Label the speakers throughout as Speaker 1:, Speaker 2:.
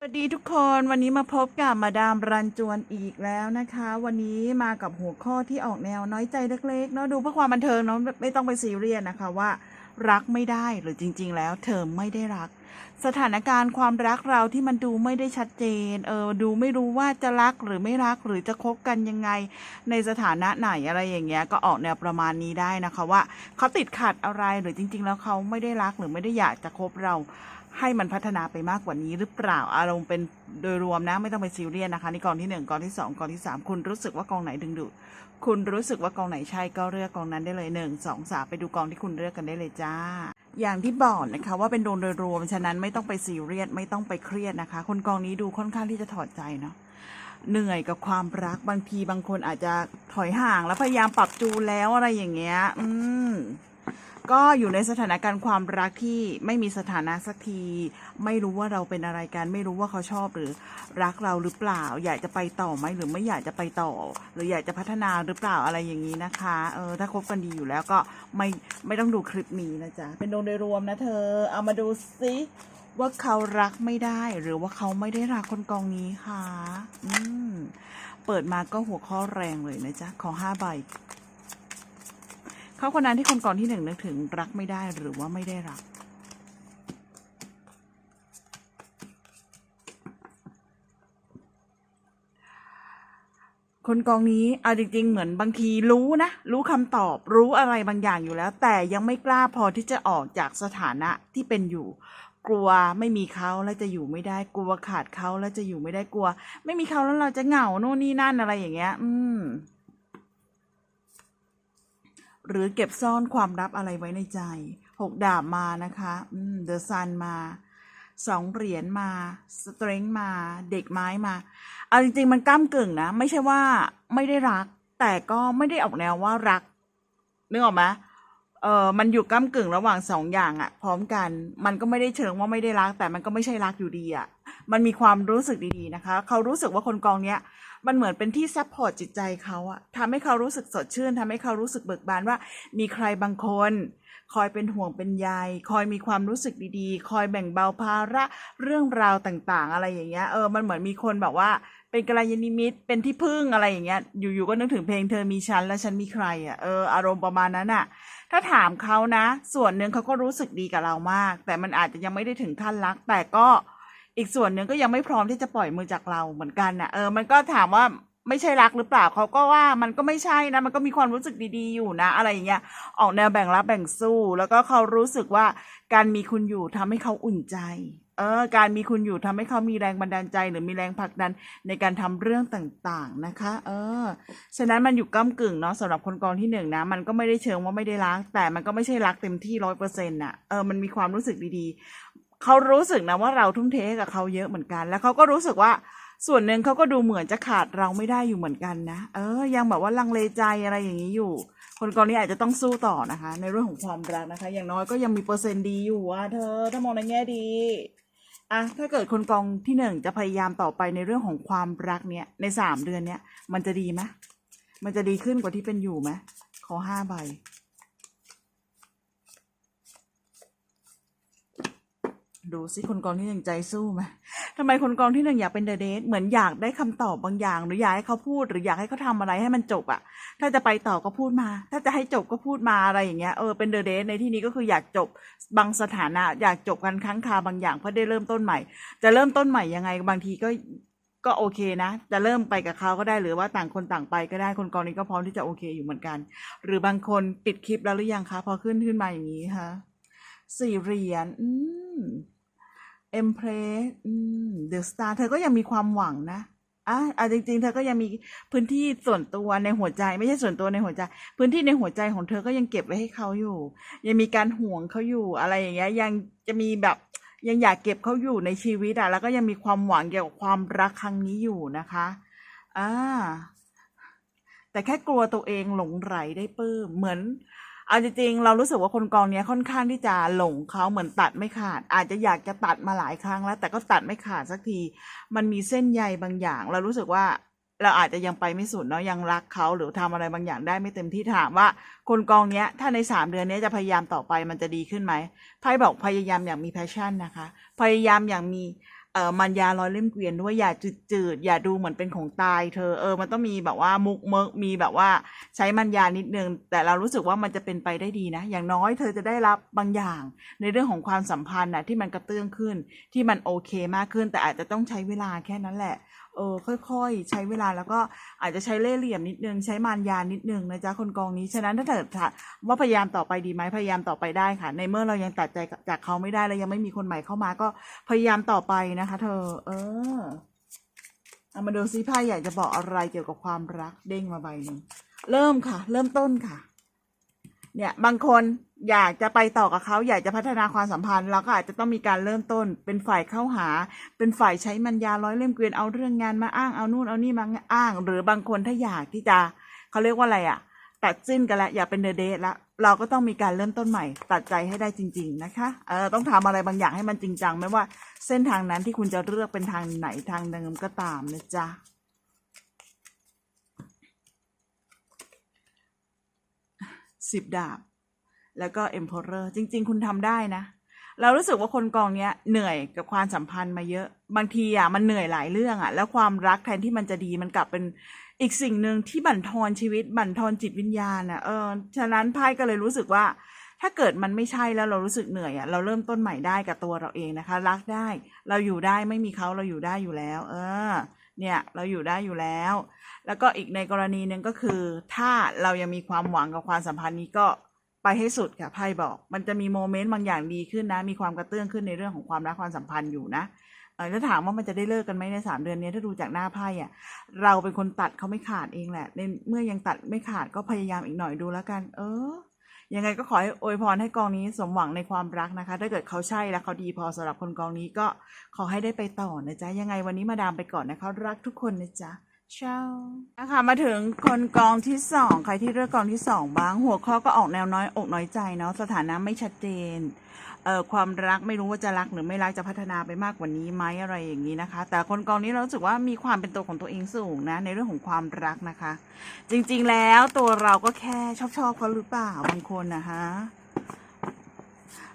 Speaker 1: สวัสดีทุกคนวันนี้มาพบกับมาดามรันจวนอีกแล้วนะคะ วันนี้มากับหัวข้อที่ออกแนวน้อยใจเล็กๆเนาะดูเพื่อความบันเทิงเนาะไม่ต้องไปซีเรียสนะคะว่า รักไม่ได้หรือจริง ๆ แล้วเธอไม่ได้รัก สถานการณ์ความรักเราที่มันดูไม่ได้ชัดเจนเออดูไม่รู้ว่าจะรักหรือไม่รักหรือจะคบกันยังไง ในสถานะไหนอะไรอย่างเงี้ยก็ออกแนวประมาณนี้ได้นะคะว่าเขาติดขัดอะไรหรือจริง ๆ แล้วเขาไม่ได้รักหรือไม่ได้อยากจะคบเรา ให้มันพัฒนาไปมากกว่านี้หรือเปล่าอารมณ์เป็นโดยรวมนะ ไม่ต้องไปซีเรียสนะคะนี่กองที่หนึ่งกองที่สองกองที่สามคุณรู้สึกว่ากองไหนดึงดูดคุณรู้สึกว่ากองไหนใช่ก็เลือกกองนั้นได้เลยหนึ่งสองสามไปดูกองที่คุณเลือกกันได้เลยจ้า อย่างที่บอกนะคะว่าเป็นโดนโดยรวมฉะนั้นไม่ต้องไปซีเรียสไม่ต้องไปเครียดนะคะ คนกองนี้ดูค่อนข้างที่จะถอดใจเนาะเหนื่อยกับความรักบางทีบางคนอาจจะถอยห่างแล้วพยายามปรับจูนแล้วอะไรอย่างเงี้ย อืม ก็อยู่ในสถานการณ์ความรักที่ไม่มีสถานะสักที ไม่รู้ว่าเราเป็นอะไรกัน ไม่รู้ว่าเขาชอบหรือรักเราหรือเปล่า อยากจะไปต่อไหมหรือไม่อยากจะไปต่อ หรืออยากจะพัฒนาหรือเปล่าอะไรอย่างนี้นะคะเออถ้าคบกันดีอยู่แล้วก็ไม่ไม่ต้องดูคลิปนี้นะจ๊ะเป็นโดยโดยรวมนะเธอ เอามาดูซิว่าเขารักไม่ได้หรือว่าเขาไม่ได้รักคนกองนี้ค่ะ อืม เปิดมาก็หัวข้อแรงเลยนะจ๊ะ ขอห้าใบ เขาคนนั้นที่คนก่อนที่หนึ่งนึกถึงรักไม่ได้หรือว่าไม่ได้รัก คนกองนี้เอาจริง ๆ เหมือนบางทีรู้นะ รู้คำตอบรู้อะไรบางอย่างอยู่แล้ว แต่ยังไม่กล้าพอที่จะออกจากสถานะที่เป็นอยู่ กลัวไม่มีเขาแล้วจะอยู่ไม่ได้ กลัวขาดเขาแล้วจะอยู่ไม่ได้กลัว ไม่มีเขาแล้วเราจะเหงาโน่นนี่นั่นอะไรอย่างเงี้ย อืม หรือเก็บซ่อนความลับอะไรไว้ในใจหกดาบมานะคะเดอะซันมาสองเหรียญมาสเตรงมาเด็กไม้มาเอาจริงๆมันก้ามกึ่งนะ ไม่ใช่ว่าไม่ได้รัก แต่ก็ไม่ได้ออกแนวว่ารักนึกออกไหม เออมันอยู่ก้ามกึ่งระหว่างสองอย่างอะพร้อมกัน มันก็ไม่ได้เชิงว่าไม่ได้รัก แต่มันก็ไม่ใช่รักอยู่ดีอะมันมีความรู้สึกดีๆนะคะ เขารู้สึกว่าคนกองเนี้ยมันเหมือนเป็นที่ซัพพอร์ตจิตใจเขาอะทำให้เขารู้สึกสดชื่นทำให้เขารู้สึกเบิกบานว่า มีใครบางคน คอยเป็นห่วงเป็นใยคอยมีความรู้สึกดีๆ คอยแบ่งเบาภาระเรื่องราวต่างๆ อะไรอย่างเงี้ยเออมันเหมือนมีคนแบบว่า เป็นกัลยาณมิตเป็นที่พึ่งอะไรอย่างเงี้ยอยู่ๆก็นึกถึงเพลงเธอมีฉันและฉันมีใครอะเอออารมณ์ประมาณนั้นอะ ถ้าถามเขานะ ส่วนหนึ่งเขาก็รู้สึกดีกับเรามาก แต่มันอาจจะยังไม่ได้ถึงขั้นรัก แต่ก็อีกส่วนหนึ่งก็ยังไม่พร้อมที่จะปล่อยมือจากเราเหมือนกันน่ะเออ มันก็ถามว่าไม่ใช่รักหรือเปล่าเขาก็ว่ามันก็ไม่ใช่นะ มันก็มีความรู้สึกดีๆอยู่นะ อะไรอย่างเงี้ยออกแนวแบ่งรับแบ่งสู้ แล้วก็เขารู้สึกว่าการมีคุณอยู่ทำให้เขาอุ่นใจ เออการมีคุณอยู่ทำให้เขามีแรงบันดาลใจ หรือมีแรงผลักดันในการทำเรื่องต่างๆนะคะ เออ ฉะนั้นมันอยู่ก้ากึ่งเนาะสำหรับคนกองที่หนึ่งนะ มันก็ไม่ได้เชิงว่าไม่ได้รัก แต่มันก็ไม่ใช่รักเต็มที่ร้อยเปอร์เซ็นต์อะเออมันมีความรู้สึกดีๆ เขารู้สึกนะว่าเราทุ่มเทกับเขาเยอะเหมือนกัน แล้วเขาก็รู้สึกว่าส่วนหนึ่งเขาก็ดูเหมือนจะขาดเราไม่ได้อยู่เหมือนกันนะ เออ ยังแบบว่าลังเลใจอะไรอย่างนี้อยู่ คนกองนี้อาจจะต้องสู้ต่อนะคะ ในเรื่องของความรักนะคะ อย่างน้อยก็ยังมีเปอร์เซ็นต์ดีอยู่อะเธอ ถ้ามองในแง่ดี อะถ้าเกิดคนกองที่หนึ่งจะพยายามต่อไปในเรื่องของความรักเนี่ยในสามเดือนเนี้ยมันจะดีไหมมันจะดีขึ้นกว่าที่เป็นอยู่ไหมขอห้าใบ ดูสิคนกองที่หนึ่งใจสู้ไหมทำไมคนกองที่หนึ่งอยากเป็นเดอะเดทเหมือนอยากได้คำตอบบางอย่าง หรืออยากให้เขาพูด หรืออยากให้เขาทำอะไรให้มันจบอะถ้าจะไปต่อก็พูดมา ถ้าจะให้จบก็พูดมาอะไรอย่างเงี้ยเออเป็นเดอะเดทในที่นี้ก็คืออยากจบบางสถานะ อยากจบกันครั้งคาบางอย่างเพื่อได้เริ่มต้นใหม่ จะเริ่มต้นใหม่ยังไงบางทีก็ก็โอเคนะ จะเริ่มไปกับเขาก็ได้หรือว่าต่างคนต่างไปก็ได้คนกองนี้ก็พร้อมที่จะโอเคอยู่เหมือนกัน หรือบางคนปิดคลิปแล้วหรือยังคะพอขึ้นขึ้นมาอย่างนี้คะสี่เหรียญอืม เอ็มเพรสเดอะสตาร์เธอก็ยังมีความหวังนะอะอะจริง ๆ เธอก็ยังมีพื้นที่ส่วนตัวในหัวใจ ไม่ใช่ส่วนตัวในหัวใจ พื้นที่ในหัวใจของเธอก็ยังเก็บไว้ให้เขาอยู่ ยังมีการห่วงเขาอยู่อะไรอย่างเงี้ย ยังจะมีแบบยังอยากเก็บเขาอยู่ในชีวิตอะแล้วก็ยังมีความหวังเกี่ยวกับความรักครั้งนี้อยู่นะคะอ่าแต่แค่กลัวตัวเองหลงไหลได้ปื้มเหมือน เอาจริงๆเรารู้สึกว่าคนกองเนี้ยค่อนข้างที่จะหลงเขาเหมือนตัดไม่ขาด อาจจะอยากจะตัดมาหลายครั้งแล้ว แต่ก็ตัดไม่ขาดสักที มันมีเส้นใยบางอย่าง เรารู้สึกว่าเราอาจจะยังไปไม่สุดเนาะยังรักเขาหรือทำอะไรบางอย่างได้ไม่เต็มที่ถามว่า คนกองเนี้ยถ้าในสามเดือนนี้จะพยายามต่อไปมันจะดีขึ้นไหมไพ่บอกพยายามอย่างมีแพชชั่นนะคะ พยายามอย่างมี เออมันยาร้อยเล่มเกวียนด้วยอย่าจืดจืดๆอย่าดูเหมือนเป็นของตายเธอเออมันต้องมีแบบว่ามุกเมิกมีแบบว่าใช้มันยานิดนึง แต่เรารู้สึกว่ามันจะเป็นไปได้ดีนะ อย่างน้อยเธอจะได้รับบางอย่าง ในเรื่องของความสัมพันธ์นะที่มันกระเตื้องขึ้นที่มันโอเคมากขึ้น แต่อาจจะต้องใช้เวลาแค่นั้นแหละ เออค่อยๆ ใช้เวลาแล้วก็อาจจะใช้เล่ห์เหลี่ยมนิดนึงใช้มารยานิดนึงนะจ๊ะคนกองนี้ฉะนั้นถ้าเกิดถามว่าพยายามต่อไปดีไหมพยายามต่อไปได้ค่ะ ในเมื่อเรายังตัดใจจากเขาไม่ได้แล้วยังไม่มีคนใหม่เข้ามาก็พยายามต่อไปนะคะ เธอ เออเอามาดูซิไพ่อยากจะบอกอะไรเกี่ยวกับความรักเด้งมาใบหนึ่งเริ่มค่ะ เริ่มต้นค่ะ เนี่ย บางคน อยากจะไปต่อกับเขาอยากจะพัฒนาความสัมพันธ์เราก็อาจจะต้องมีการเริ่มต้น เป็นฝ่ายเข้าหา เป็นฝ่ายใช้มัญญาร้อยเล่มเกวียนเอาเรื่องงานมาอ้างเอานู่นเอานี่มาอ้าง หรือบางคนถ้าอยากที่จะเขาเรียกว่าอะไรอะตัดสิ้นกันแล้วอยากเป็นเดเดทแล้วเราก็ต้องมีการเริ่มต้นใหม่ ตัดใจให้ได้จริง ๆ นะคะเออต้องทำอะไรบางอย่างให้มันจริงจังไม่ว่าเส้นทางนั้นที่คุณจะเลือกเป็นทางไหนทางเดิมก็ตามนะจ๊ะสิบดาบ แล้วก็ Emperor จริง ๆ คุณทำได้นะ เรารู้สึกว่าคนกองเนี้ยเหนื่อยกับความสัมพันธ์มาเยอะ บางทีอะมันเหนื่อยหลายเรื่องอะ แล้วความรักแทนที่มันจะดีมันกลับเป็นอีกสิ่งหนึ่งที่บั่นทอนชีวิต บั่นทอนจิตวิญญาณอะเออฉะนั้นไพ่ก็เลยรู้สึกว่า ถ้าเกิดมันไม่ใช่แล้วเรารู้สึกเหนื่อยอะเราเริ่มต้นใหม่ได้กับตัวเราเองนะคะ รักได้ เราอยู่ได้ไม่มีเขาเราอยู่ได้อยู่แล้ว เออ เนี่ยเราอยู่ได้อยู่แล้ว แล้วก็อีกในกรณีหนึ่งก็คือ ถ้าเรายังมีความหวังกับความสัมพันธ์นี้ก็ ไปให้สุดค่ะไพ่บอก มันจะมีโมเมนต์บางอย่างดีขึ้นนะ มีความกระเตื้องขึ้นในเรื่องของความรักความสัมพันธ์อยู่นะเออถ้าถามว่ามันจะได้เลิกกันไหมในสามเดือนนี้ถ้าดูจากหน้าไพ่อะเราเป็นคนตัดเขาไม่ขาดเองแหละในเมื่อยังตัดไม่ขาดก็พยายามอีกหน่อยดูแล้วกัน เออยังไงก็ขอให้อวยพรให้กองนี้สมหวังในความรักนะคะ ถ้าเกิดเขาใช่และเขาดีพอสำหรับคนกองนี้ก็ขอให้ได้ไปต่อนะจ๊ะยังไงวันนี้มาดามไปก่อนนะคะรักทุกคนนะจ๊ะ เช้านะคะมาถึงคนกองที่สองใครที่เลือกกองที่สองบ้าง หัวข้อก็ออกแนวน้อยอกน้อยใจเนาะสถานะไม่ชัดเจนเอ่อความรักไม่รู้ว่าจะรักหรือไม่รักจะพัฒนาไปมากกว่านี้ไหมอะไรอย่างนี้นะคะ แต่คนกองนี้เราสึกว่ามีความเป็นตัวของตัวเองสูงนะ ในเรื่องของความรักนะคะ จริงๆแล้วตัวเราก็แค่ชอบชอบเขาหรือเปล่าบางคนนะคะ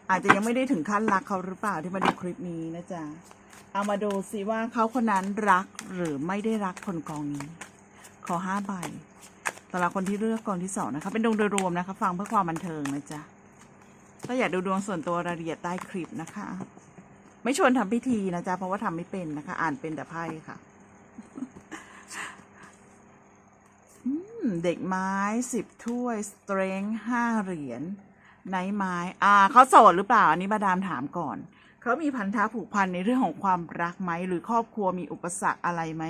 Speaker 1: อาจจะยังไม่ได้ถึงขั้นรักเขาหรือเปล่าที่มาดูคลิปนี้นะจ๊ะ เอามาดูสิว่าเขาคนนั้นรักหรือไม่ได้รักคนกองนี้ ขอห้าใบสำหรับคนที่เลือกกองที่สองนะคะ เป็นดวงโดยรวมนะคะ ฟังเพื่อความบันเทิงนะจ๊ะถ้าอยากดูดวงส่วนตัวรายละเอียดใต้คลิปนะคะ ไม่ชวนทำพิธีนะจ๊ะเพราะว่าทำไม่เป็นนะคะ อ่านเป็นแต่ไพ่ค่ะเด็กไม้สิบถ้วยสเตรงห้าเหรียญไนท์ไม้ อ่าเขาโสดหรือเปล่า อันนี้มาดามถามก่อน เขามีพันธะผูกพันในเรื่องของความรักไหมหรือครอบครัวมีอุปสรรคอะไรไหม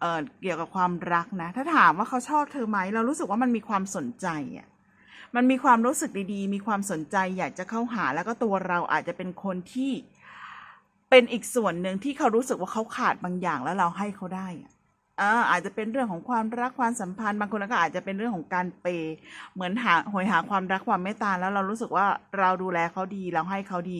Speaker 1: เออเกี่ยวกับความรักนะ ถ้าถามว่าเขาชอบเธอไหมเรารู้สึกว่ามันมีความสนใจอะมันมีความรู้สึกดีๆ มีความสนใจอยากจะเข้าหาแล้วก็ตัวเราอาจจะเป็นคนที่เป็นอีกส่วนหนึ่งที่เขารู้สึกว่าเขาขาดบางอย่างแล้วเราให้เขาได้อะอ่าอาจจะเป็นเรื่องของความรักความสัมพันธ์ บางคนก็อาจจะเป็นเรื่องของการเปย์เหมือนหาหอยหาความรักความเมตตาแล้วเรารู้สึกว่าเราดูแลเขาดีเราให้เขาดี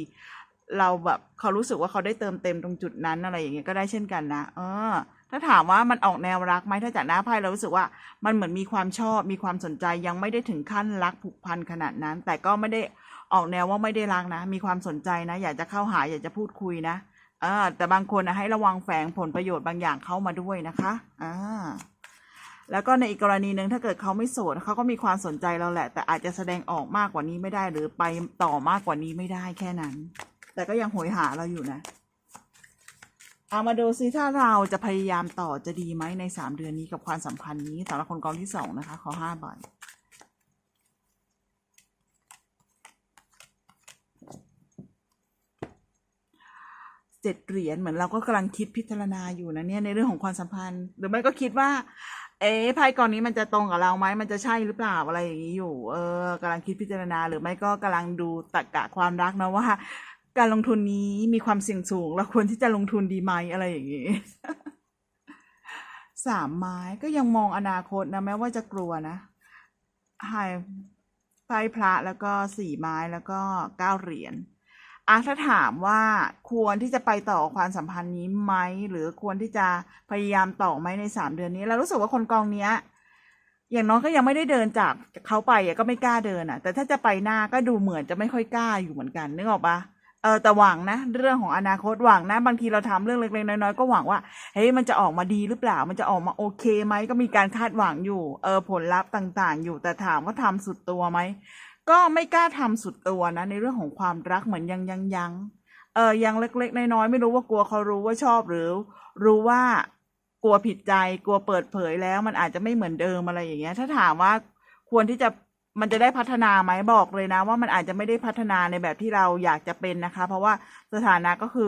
Speaker 1: เราแบบเขารู้สึกว่าเขาได้เติมเต็มตรงจุดนั้นอะไรอย่างเงี้ยก็ได้เช่นกันนะเออ ถ้าถามว่ามันออกแนวรักไหมถ้าจากหน้าไพ่เรารู้สึกว่ามันเหมือนมีความชอบมีความสนใจยังไม่ได้ถึงขั้นรักผูกพันขนาดนั้น แต่ก็ไม่ได้ออกแนวว่าไม่ได้รักนะ มีความสนใจนะ อยากจะเข้าหาอยากจะพูดคุยนะเออแต่บางคนนะให้ระวังแฝงผลประโยชน์บางอย่างเข้ามาด้วยนะคะอ่าแล้วก็ในอีกกรณีหนึ่งถ้าเกิดเขาไม่โสดเขาก็มีความสนใจเราแหละ แต่อาจจะแสดงออกมากกว่านี้ไม่ได้หรือไปต่อมากกว่านี้ไม่ได้แค่นั้น แต่ก็ยังโหยหาเราอยู่นะ เอามาดูซิถ้าเราจะพยายามต่อจะดีไหมในสามเดือนนี้กับความสัมพันธ์นี้สำหรับคนกองที่สองนะคะ ขอห้าใบเจ็ดเหรียญเหมือนเราก็กำลังคิดพิจารณาอยู่นะเนี่ยในเรื่องของความสัมพันธ์ หรือไม่ก็คิดว่า เอ๊ะไพ่กองนี้มันจะตรงกับเราไหมมันจะใช่หรือเปล่าอะไรอย่างนี้อยู่ เออกำลังคิดพิจารณา หรือไม่ก็กำลังดูตรรกะความรักนะว่า การลงทุนนี้มีความเสี่ยงสูง เราควรที่จะลงทุนดีไหมอะไรอย่างนี้สามไม้ก็ยังมองอนาคตนะแม้ว่าจะกลัวนะไฮไพ่พระแล้วก็สี่ไม้แล้วก็เก้าเหรียญอะถ้าถามว่าควรที่จะไปต่อความสัมพันธ์นี้ไหมหรือควรที่จะพยายามต่อไหมในสามเดือนนี้เรารู้สึกว่าคนกองเนี้ย อย่างน้อยก็ยังไม่ได้เดินจากเขาไปก็ไม่กล้าเดินอะ แต่ถ้าจะไปหน้าก็ดูเหมือนจะไม่ค่อยกล้าอยู่เหมือนกันนึกออกปะ เออแต่หวังนะเรื่องของอนาคตหวังนะบางทีเราทำเรื่องเล็กๆน้อยๆก็หวังว่าเฮ้ยมันจะออกมาดีหรือเปล่า มันจะออกมาโอเคไหมก็มีการคาดหวังอยู่เออผลลัพธ์ต่างๆ อยู่แต่ถามว่าทำสุดตัวไหมก็ไม่กล้าทำสุดตัวนะในเรื่องของความรักเหมือนยังยังยังเออยังเล็กๆน้อยๆไม่รู้ว่ากลัวเขารู้ว่าชอบหรือ รู้ว่ากลัวผิดใจกลัวเปิดเผยแล้ว มันอาจจะไม่เหมือนเดิมอะไรอย่างเงี้ย ถ้าถามว่าควรที่จะ มันจะได้พัฒนาไหมบอกเลยนะ ว่ามันอาจจะไม่ได้พัฒนาในแบบที่เราอยากจะเป็นนะคะ เพราะว่าสถานะก็คือ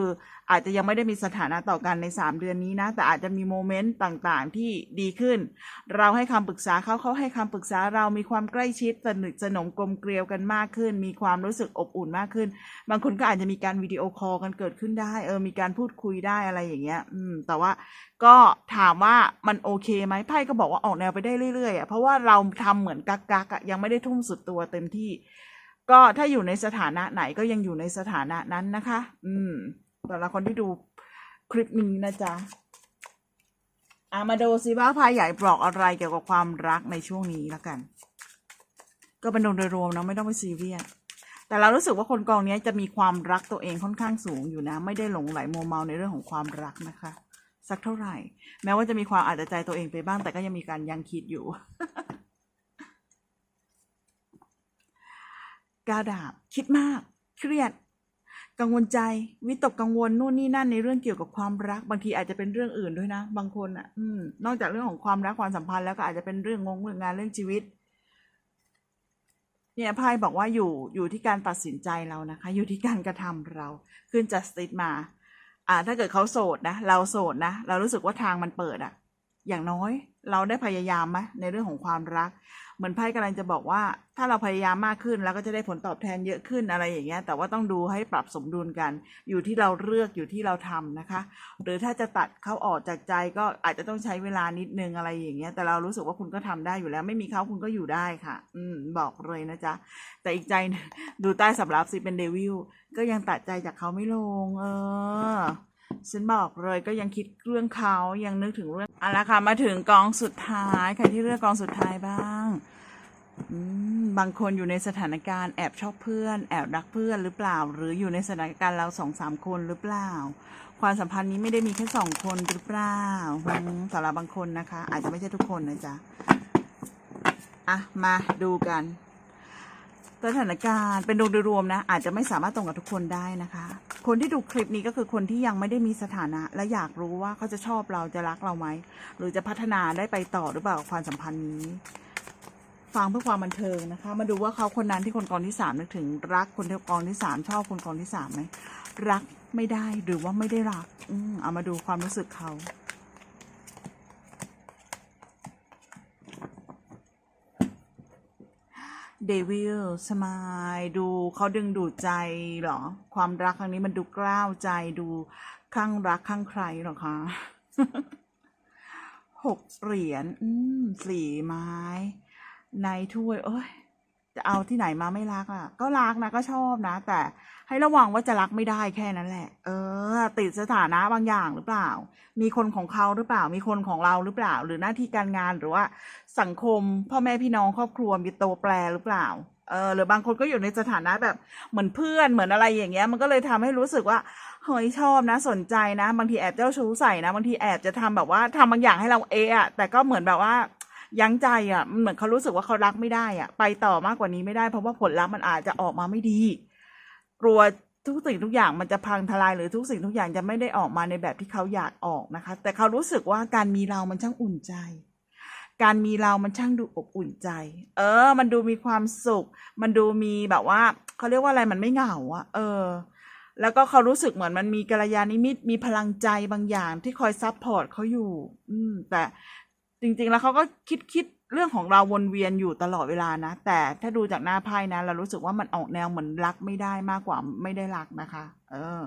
Speaker 1: อาจจะยังไม่ได้มีสถานะต่อกันในสามเดือนนี้นะ แต่อาจจะมีโมเมนต์ต่างๆ ที่ดีขึ้น เราให้คำปรึกษาเขาเขาให้คำปรึกษาเรามีความใกล้ชิดสนิทสนมกลมเกลียวกันมากขึ้น มีความรู้สึกอบอุ่นมากขึ้น บางคนก็อาจจะมีการวิดีโอคอลกันเกิดขึ้นได้ เออมีการพูดคุยได้อะไรอย่างเงี้ย อืม แต่ว่าก็ถามว่ามันโอเคไหมไพ่ก็บอกว่าออกแนวไปได้เรื่อยๆอะเพราะว่าเราทำเหมือนกักกักๆอะยังไม่ได้ทุ่มสุดตัวเต็มที่ ก็ถ้าอยู่ในสถานะไหนก็ยังอยู่ในสถานะนั้นนะคะ อืม สำหรับคนที่ดูคลิปนี้นะจ๊ะอามาดูซิว่าไพ่ใหญ่บอกอะไรเกี่ยวกับความรักในช่วงนี้แล้วกัน ก็เป็นโดยรวมนะไม่ต้องไปซีเรียสแต่เรารู้สึกว่าคนกองนี้จะมีความรักตัวเองค่อนข้างสูงอยู่นะ ไม่ได้หลงไหลโมเมาในเรื่องของความรักนะคะ สักเท่าไหร่ แม้ว่าจะมีความอาจจะใจตัวเองไปบ้าง แต่ก็ยังมีการยังคิดอยู่กาดาบคิดมาก เครียด กังวลใจวิตกกังวลนู่นนี่นั่นในเรื่องเกี่ยวกับความรัก บางทีอาจจะเป็นเรื่องอื่นด้วยนะ บางคนอะ อืม นอกจากเรื่องของความรักความสัมพันธ์แล้วก็อาจจะเป็นเรื่องงงเรื่องงานเรื่องชีวิต เนี่ยไพ่บอกว่าอยู่อยู่ที่การตัดสินใจเรานะคะ อยู่ที่การกระทำเราขึ้นจัสติมา อ่า ถ้าเกิดเขาโสดนะเราโสดนะเรารู้สึกว่าทางมันเปิดอะอย่างน้อย เราได้พยายามไหมในเรื่องของความรัก เหมือนไพ่กำลังจะบอกว่า ถ้าเราพยายามมากขึ้นเราก็จะได้ผลตอบแทนเยอะขึ้นอะไรอย่างเงี้ยแต่ว่าต้องดูให้ปรับสมดุลกัน อยู่ที่เราเลือกอยู่ที่เราทำนะคะ หรือถ้าจะตัดเขาออกจากใจก็อาจจะต้องใช้เวลานิดนึงอะไรอย่างเงี้ยแต่เรารู้สึกว่าคุณก็ทำได้อยู่แล้ว ไม่มีเขาคุณก็อยู่ได้ค่ะ อืมบอกเลยนะจ๊ะแต่อีกใจหนึ่งดูใต้สำรับสิเป็นเดวิลก็ยังตัดใจจากเขาไม่ลง เออฉันบอกเลยก็ยังคิดเรื่องเขายังนึกถึงเรื่อง เอาละค่ะมาถึงกองสุดท้ายใครที่เลือกกองสุดท้ายบ้างบางคนอยู่ในสถานการณ์แอบชอบเพื่อน แอบรักเพื่อนหรือเปล่า หรืออยู่ในสถานการณ์เราสองสามคนหรือเปล่า ความสัมพันธ์นี้ไม่ได้มีแค่สองคนหรือเปล่าสำหรับบางคนนะคะ อาจจะไม่ใช่ทุกคนนะจ๊ะอะมาดูกัน สถานการณ์เป็นโดยรวมนะ อาจจะไม่สามารถตรงกับทุกคนได้นะคะ คนที่ดูคลิปนี้ก็คือคนที่ยังไม่ได้มีสถานะ และอยากรู้ว่าเขาจะชอบเราจะรักเราไหมหรือจะพัฒนาได้ไปต่อหรือเปล่าความสัมพันธ์นี้ฟังเพื่อความบันเทิงนะคะ มาดูว่าเขาคนนั้นที่คนกองที่สามนึกถึง รักคนกองที่สามชอบคนกองที่สามไหมรักไม่ได้หรือว่าไม่ได้รัก อืมเอามาดูความรู้สึกเขา เดวิลสมายดูเขาดึงดูดใจเหรอ ความรักครั้งนี้มันดูกล้าวใจดูข้างรักข้างใครเหรอคะหกเหรียญอืมสี่ไม้ ในถ้วยเอ้ย จะเอาที่ไหนมาไม่รักอะ ก็รักนะก็ชอบนะ แต่ให้ระวังว่าจะรักไม่ได้แค่นั้นแหละ เออ ติดสถานะบางอย่างหรือเปล่า มีคนของเขาหรือเปล่า มีคนของเราหรือเปล่า หรือหน้าที่การงานหรือว่า สังคมพ่อแม่พี่น้องครอบครัวมีตัวแปรหรือเปล่าเออหรือบางคนก็อยู่ในสถานะแบบเหมือนเพื่อนเหมือนอะไรอย่างเงี้ย มันก็เลยทำให้รู้สึกว่าเฮ้ยชอบนะสนใจนะ บางทีแอบเจ้าชู้ใส่นะบางทีแอบจะทำแบบว่าทำบางอย่างให้เราเออะแต่ก็เหมือนแบบว่า ยั้งใจอะมันเหมือนเขารู้สึกว่าเขารักไม่ได้อะ ไปต่อมากกว่านี้ไม่ได้ เพราะว่าผลลัพธ์มันอาจจะออกมาไม่ดี กลัวทุกสิ่งทุกอย่างมันจะพังทลายหรือทุกสิ่งทุกอย่างจะไม่ได้ออกมาในแบบที่เขาอยากออกนะคะ แต่เขารู้สึกว่าการมีเรามันช่างอุ่นใจ การมีเรามันช่างดูอบอุ่นใจ เออ มันดูมีความสุข มันดูมีแบบว่าเขาเรียกว่าอะไรมันไม่เหงาอะเออ แล้วก็เขารู้สึกเหมือนมันมีกัลยาณมิตรมีพลังใจบางอย่างที่คอยซัพพอร์ตเขาอยู่ อืมแต่ จริงๆแล้วเขาก็คิดคิดเรื่องของเราวนเวียนอยู่ตลอดเวลานะ แต่ถ้าดูจากหน้าไพ่นะเรารู้สึกว่ามันออกแนวเหมือนรักไม่ได้มากกว่าไม่ได้รักนะคะ เออ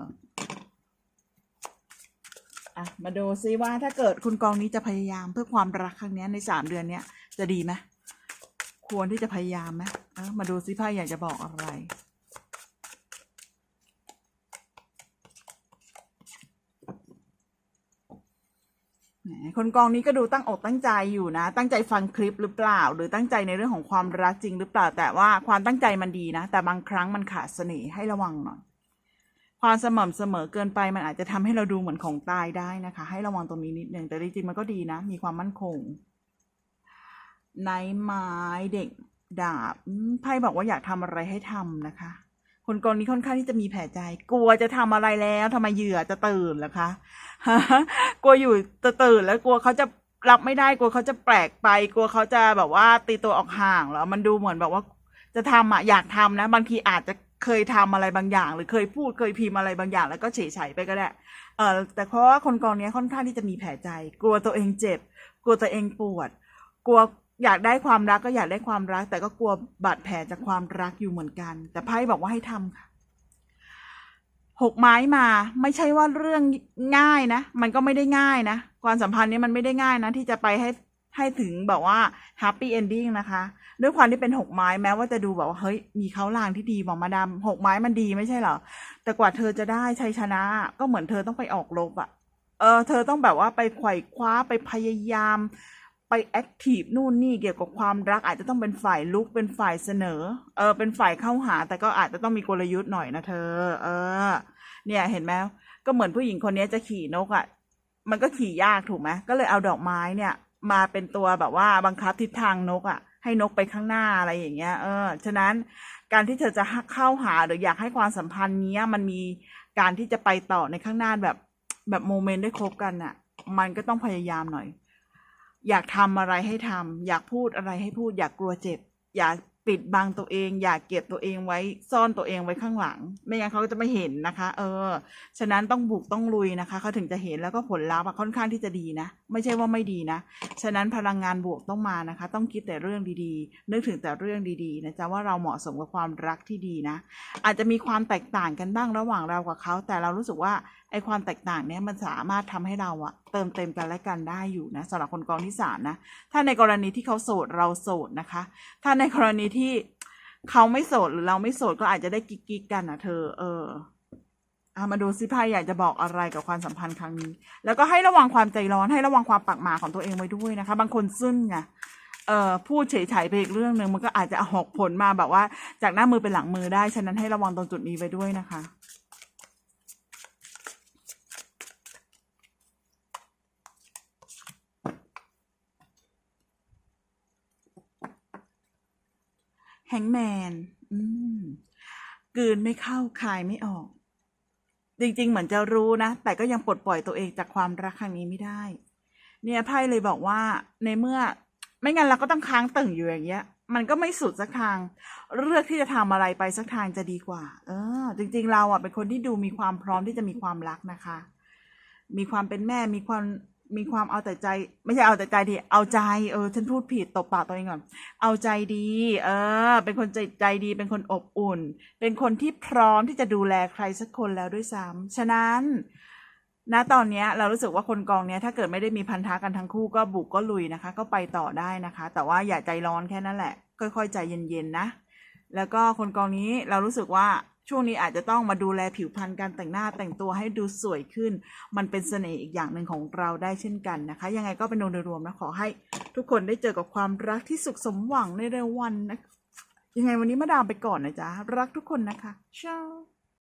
Speaker 1: อะมาดูซิว่าถ้าเกิดคุณกองนี้จะพยายามเพื่อความรักครั้งนี้ในสามเดือนเนี้ยจะดีไหมควรที่จะพยายามไหมมาดูซิไพ่อยากจะบอกอะไร แหม คนกองนี้ก็ดูตั้งอกตั้งใจอยู่นะ ตั้งใจฟังคลิปหรือเปล่า หรือตั้งใจในเรื่องของความรักจริงหรือเปล่า แต่ว่าความตั้งใจมันดีนะ แต่บางครั้งมันขาดเสน่ห์ให้ระวังหน่อย ความสม่ำเสมอเกินไปมันอาจจะทำให้เราดูเหมือนของตายได้นะคะ ให้ระวังตรงนี้นิดนึงแต่จริงๆมันก็ดีนะ มีความมั่นคงไนไม้เด็กดาบไพ่บอกว่าอยากทำอะไรให้ทำนะคะ คนกรณีค่อนข้างที่จะมีแผลใจ กลัวจะทำอะไรแล้วทำไมเหยื่อจะตื่นเหรอคะกลัวอยู่จะตื่นแล้วกลัวเขาจะรับไม่ได้กลัวเขาจะแปลกไป กลัวเขาจะแบบว่าตีตัวออกห่างแล้วมันดูเหมือนแบบว่าจะทำอะอยากทำนะ บางทีอาจจะเคยทำอะไรบางอย่าง หรือเคยพูดเคยพิมพ์อะไรบางอย่าง แล้วก็เฉยๆไปก็ได้เออแต่เพราะว่าคนกองนี้ค่อนข้างที่จะมีแผลใจ กลัวตัวเองเจ็บ กลัวตัวเองปวด กลัว อยากได้ความรักก็อยากได้ความรัก แต่ก็กลัวบาดแผลจากความรักอยู่เหมือนกัน แต่ไพ่บอกว่าให้ทำค่ะหกไม้มา ไม่ใช่ว่าเรื่องง่ายนะ มันก็ไม่ได้ง่ายนะความสัมพันธ์นี้มันไม่ได้ง่ายนะ ที่จะไปให้ให้ถึงแบบว่า happy ending นะคะ ด้วยความที่เป็นหกไม้แม้ว่าจะดูแบบว่าเฮ้ยมีเขาลางที่ดีบอกมาดามหกไม้มันดีไม่ใช่เหรอ แต่กว่าเธอจะได้ชัยชนะ ก็เหมือนเธอต้องไปออกรบอะเออเธอต้องแบบว่าไปไขว่คว้าไปพยายาม ไปแอคทีฟนู่นนี่เกี่ยวกับความรักอาจจะต้องเป็นฝ่ายลุกเป็นฝ่ายเสนอ เออ เป็นฝ่ายเข้าหา แต่ก็อาจจะต้องมีกลยุทธ์หน่อยนะเธอ เออ เนี่ยเห็นไหมก็เหมือนผู้หญิงคนนี้จะขี่นกอะ่ะ มันก็ขี่ยากถูกไหมก็เลยเอาดอกไม้เนี่ย มาเป็นตัวแบบว่าบังคับทิศทางนกอะ่ะ ให้นกไปข้างหน้าอะไรอย่างเงี้ย เออ ฉะนั้นการที่เธอจะเข้าหาหรืออยากให้ความสัมพันธ์เนี้ยมันมีการที่จะไปต่อในข้างหน้าแบบแบบโมเมนต์ได้ครบกันอะ่ะ มันก็ต้องพยายามหน่อย อยากทำอะไรให้ทำอยากพูดอะไรให้พูด อยากกลัวเจ็บ อยากปิดบังตัวเอง อยากเก็บตัวเองไว้ซ่อนตัวเองไว้ข้างหลัง ไม่งั้นเขาก็จะไม่เห็นนะคะ เออ ฉะนั้นต้องบุกต้องลุยนะคะเขาถึงจะเห็นแล้วก็ผลลัพธ์ค่อนข้างที่จะดีนะ ไม่ใช่ว่าไม่ดีนะ ฉะนั้นพลังงานบวกต้องมานะคะ ต้องคิดแต่เรื่องดีๆ นึกถึงแต่เรื่องดีๆนะจ๊ะว่าเราเหมาะสมกับความรักที่ดีนะ อาจจะมีความแตกต่างกันบ้างระหว่างเรากับเขาแต่เรารู้สึกว่า ไอ้ความแตกต่างเนี้ยมันสามารถทำให้เราอะเติมเต็มกันและกันได้อยู่นะสำหรับคนกองที่สามนะ ถ้าในกรณีที่เขาโสดเราโสดนะคะ ถ้าในกรณีที่เขาไม่โสดหรือเราไม่โสดก็อาจจะได้กิ๊กๆกันนะเธอ เอออามาดูซิไพ่อยากจะบอกอะไรกับความสัมพันธ์ครั้งนี้ แล้วก็ให้ระวังความใจร้อนให้ระวังความปากหมาของตัวเองไว้ด้วยนะคะ บางคนซึ้นไงเอ่อพูดเฉยๆไปอีกเรื่องหนึ่งมันก็อาจจะออกผลมาแบบว่า จากหน้ามือเป็นหลังมือได้ฉะนั้นให้ระวังตรงจุดนี้ไว้ด้วยนะคะ แฮงแมนอืมกืนไม่เข้าคายไม่ออก จริง ๆ เหมือนจะรู้นะ แต่ก็ยังปลดปล่อยตัวเองจากความรักครั้งนี้ไม่ได้ เนี่ยไพ่เลยบอกว่าในเมื่อ ไม่งั้นเราก็ต้องค้างตึงอยู่อย่างเงี้ย มันก็ไม่สุดสักทาง เลือกที่จะทำอะไรไปสักทางจะดีกว่า เออ จริง ๆ เราอะเป็นคนที่ดูมีความพร้อมที่จะมีความรักนะคะ มีความเป็นแม่มีความ มีความเอาแต่ใจ ไม่ใช่เอาแต่ใจดิเอาใจ เออ ฉันพูดผิดตบปากตัวเองก่อน เอาใจดี เออ เป็นคนใจใจดี เป็นคนอบอุ่น เป็นคนที่พร้อมที่จะดูแลใครสักคนแล้วด้วยซ้ำฉะนั้นณตอนนี้เรารู้สึกว่าคนกองเนี้ยถ้าเกิดไม่ได้มีพันธะกันทั้งคู่ก็บุกก็ลุยนะคะ ก็ไปต่อได้นะคะ แต่ว่าอย่าใจร้อนแค่นั้นแหละ ค่อยๆใจเย็นๆนะ แล้วก็คนกองนี้เรารู้สึกว่า ช่วงนี้อาจจะต้องมาดูแลผิวพรรณการแต่งหน้าแต่งตัวให้ดูสวยขึ้น มันเป็นเสน่ห์อีกอย่างหนึ่งของเราได้เช่นกันนะคะ ยังไงก็เป็นโดยรวมนะขอให้ทุกคนได้เจอกับความรักที่สุขสมหวังในเร็ววันนะยังไงวันนี้มาดามไปก่อนนะจ๊ะรักทุกคนนะคะเช้า